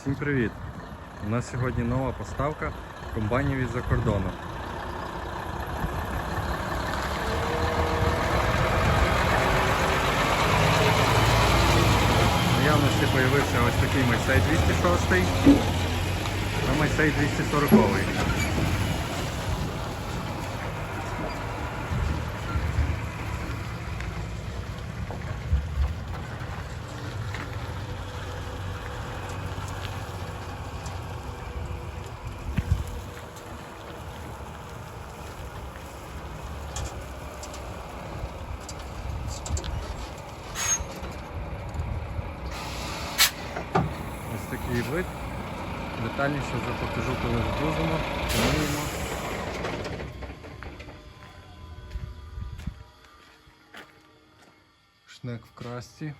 Всім привіт! У нас сьогодні нова поставка комбайнів із-за кордону. Наявності з'явився ось такий Майсей 206 та Майсей 240. Такий вид. Детальніше вже покажу, коли загрузимо, помиємо. Шнек в красті.